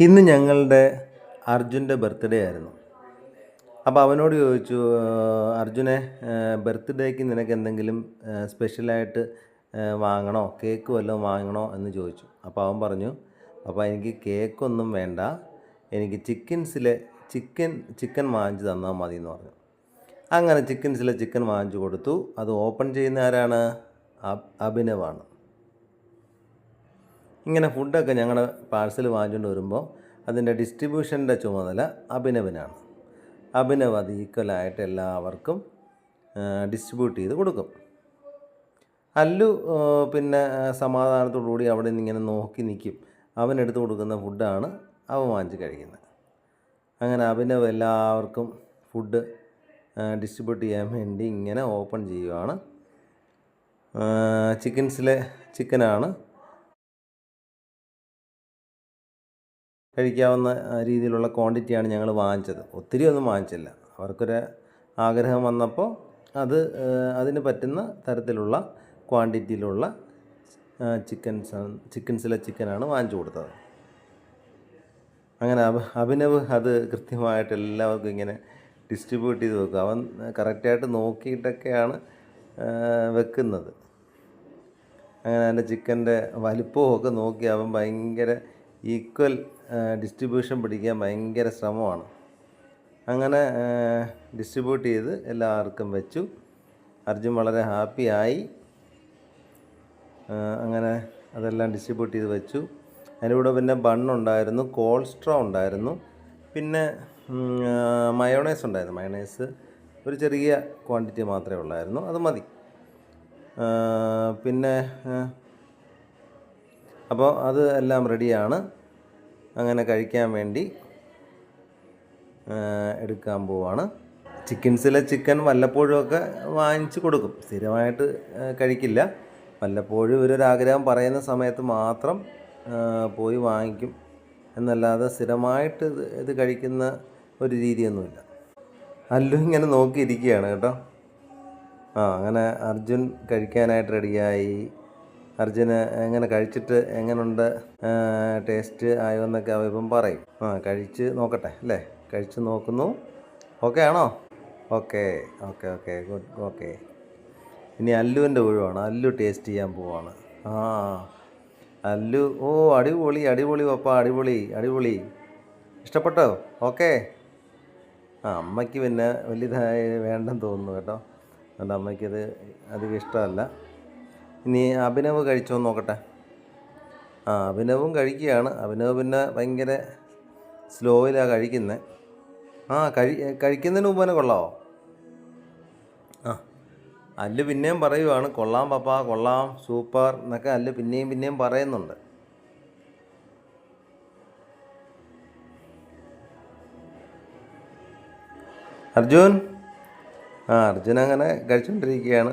ഇന്ന് ഞങ്ങളുടെ അർജുന്റെ ബർത്ത്ഡേ ആയിരുന്നു. അപ്പോൾ അവനോട് ചോദിച്ചു അർജുനെ ബർത്ത്ഡേക്ക് നിനക്ക് എന്തെങ്കിലും സ്പെഷ്യലായിട്ട് വാങ്ങണോ? കേക്ക് വല്ലതും വാങ്ങണോ? എന്ന് ചോദിച്ചു. അപ്പോൾ അവൻ പറഞ്ഞു അപ്പോൾ എനിക്ക് കേക്കൊന്നും വേണ്ട. എനിക്ക് ചിക്കൻസിലെ ചിക്കൻ ചിക്കൻ വാങ്ങിച്ച് തന്നാൽ മതി എന്ന് പറഞ്ഞു. അങ്ങനെ ചിക്കൻസിലെ ചിക്കൻ വാങ്ങിച്ചു കൊടുത്തു. അത് ഓപ്പൺ ചെയ്യുന്ന ആരാണ്? അഭിനവാണ്. ഇങ്ങനെ ഫുഡൊക്കെ ഞങ്ങളുടെ പാഴ്സൽ വാങ്ങിച്ചുകൊണ്ട് വരുമ്പോൾ അതിന്റെ ഡിസ്ട്രിബ്യൂഷന്റെ ചുമതല അഭിനവനാണ്. അഭിനവ് അത് ഈക്വലായിട്ട് എല്ലാവർക്കും ഡിസ്ട്രിബ്യൂട്ട് ചെയ്ത് കൊടുക്കും. അല്ലു പിന്നെ സമാധാനത്തോടുകൂടി കൂടി അവിടെ നിന്ന് ഇങ്ങനെ നോക്കി നിൽക്കും അവൻ എടുത്തു കൊടുക്കുന്ന ഫുഡാണ് അവൻ വാങ്ങിച്ച് കഴിക്കുന്നത്. അങ്ങനെ അഭിനവ് എല്ലാവർക്കും ഫുഡ് ഡിസ്ട്രിബ്യൂട്ട് ചെയ്യാൻ വേണ്ടി ഇങ്ങനെ ഓപ്പൺ ചെയ്യുവാണ്. ചിക്കൻസിലെ ചിക്കനാണ് കഴിക്കാവുന്ന രീതിയിലുള്ള ക്വാണ്ടിറ്റിയാണ് ഞങ്ങൾ വാങ്ങിച്ചത്. ഒത്തിരി ഒന്നും വാങ്ങിച്ചില്ല. അവർക്കൊരു ആഗ്രഹം വന്നപ്പോൾ അത് അതിന് പറ്റുന്ന തരത്തിലുള്ള ക്വാണ്ടിറ്റിയിലുള്ള ചിക്കൻസ് ചിക്കൻസിലെ ചിക്കനാണ് വാങ്ങിച്ചു കൊടുത്തത്. അങ്ങനെ അഭ അഭിനവ് അത് കൃത്യമായിട്ട് എല്ലാവർക്കും ഇങ്ങനെ ഡിസ്ട്രിബ്യൂട്ട് ചെയ്ത് വെക്കും. അവൻ കറക്റ്റായിട്ട് നോക്കിയിട്ടൊക്കെയാണ് വെക്കുന്നത്. അങ്ങനെ അതിന്റെ ചിക്കന്റെ വലിപ്പവും ഒക്കെ നോക്കി അവൻ ഭയങ്കര ഈക്വൽ ഡിസ്ട്രിബ്യൂഷൻ പിടിക്കാൻ ഭയങ്കര ശ്രമമാണ്. അങ്ങനെ ഡിസ്ട്രിബ്യൂട്ട് ചെയ്ത് എല്ലാവർക്കും വെച്ചു. അർജുൻ വളരെ ഹാപ്പിയായി അങ്ങനെ അതെല്ലാം ഡിസ്ട്രിബ്യൂട്ട് ചെയ്ത് വെച്ചു. അതിന്റെ കൂടെ പിന്നെ ബണ്ണുണ്ടായിരുന്നു കോൾസ്ട്രോ ഉണ്ടായിരുന്നു. പിന്നെ മയോണൈസ് ഉണ്ടായിരുന്നു. മയോണൈസ് ഒരു ചെറിയ ക്വാണ്ടിറ്റി മാത്രമേ ഉള്ളായിരുന്നു. അത് മതി. പിന്നെ അപ്പോൾ അത് എല്ലാം റെഡിയാണ്. അങ്ങനെ കഴിക്കാൻ വേണ്ടി എടുക്കാൻ പോവാണ്. ചിക്കൻസിലെ ചിക്കൻ വല്ലപ്പോഴുമൊക്കെ വാങ്ങിച്ച് കൊടുക്കും. സ്ഥിരമായിട്ട് കഴിക്കില്ല. വല്ലപ്പോഴും ഇവരൊരാഗ്രഹം പറയുന്ന സമയത്ത് മാത്രം പോയി വാങ്ങിക്കും. എന്നല്ലാതെ സ്ഥിരമായിട്ട് ഇത് കഴിക്കുന്ന ഒരു രീതിയൊന്നുമില്ല. അല്ലു ഇങ്ങനെ നോക്കിയിരിക്കുകയാണ് കേട്ടോ. ആ അങ്ങനെ അർജുൻ കഴിക്കാനായിട്ട് റെഡിയായി. അർജുന് എങ്ങനെ കഴിച്ചിട്ട് എങ്ങനെയുണ്ട് ടേസ്റ്റ് ആയോ എന്നൊക്കെ അവ ഇപ്പം പറയും. ആ കഴിച്ച് നോക്കട്ടെ അല്ലേ? കഴിച്ച് നോക്കുന്നു. ഓക്കെ ആണോ? Okay okay okay good okay. ഇനി അല്ലുവിന്റെ ഒഴിവാണ് അല്ലു ടേസ്റ്റ് ചെയ്യാൻ പോവാണ്. ആ അല്ലു ഓ അടിപൊളി അടിപൊളി പപ്പ അടിപൊളി അടിപൊളി. ഇഷ്ടപ്പെട്ടോ? ഓക്കെ. ആ അമ്മയ്ക്ക് പിന്നെ വലിയതായി വേണ്ടെന്ന് തോന്നുന്നു കേട്ടോ. അതുകൊണ്ട് അമ്മയ്ക്കത് അധികം ഇഷ്ടമല്ല. ഇനി അഭിനവ് കഴിച്ചോ നോക്കട്ടെ. ആ അഭിനവും കഴിക്കുകയാണ്. അഭിനവ് പിന്നെ ഭയങ്കര സ്ലോയിലാണ് കഴിക്കുന്നത് ആ കഴി കഴിക്കുന്നതിന് മുമ്പ് തന്നെ കൊള്ളാമോ ആ അല്ല് പിന്നെയും പറയുവാണ് കൊള്ളാം പപ്പ കൊള്ളാം സൂപ്പർ എന്നൊക്കെ അല്ല് പിന്നെയും പിന്നെയും പറയുന്നുണ്ട്. അർജുൻ? ആ അർജുൻ അങ്ങനെ കഴിച്ചുകൊണ്ടിരിക്കുകയാണ്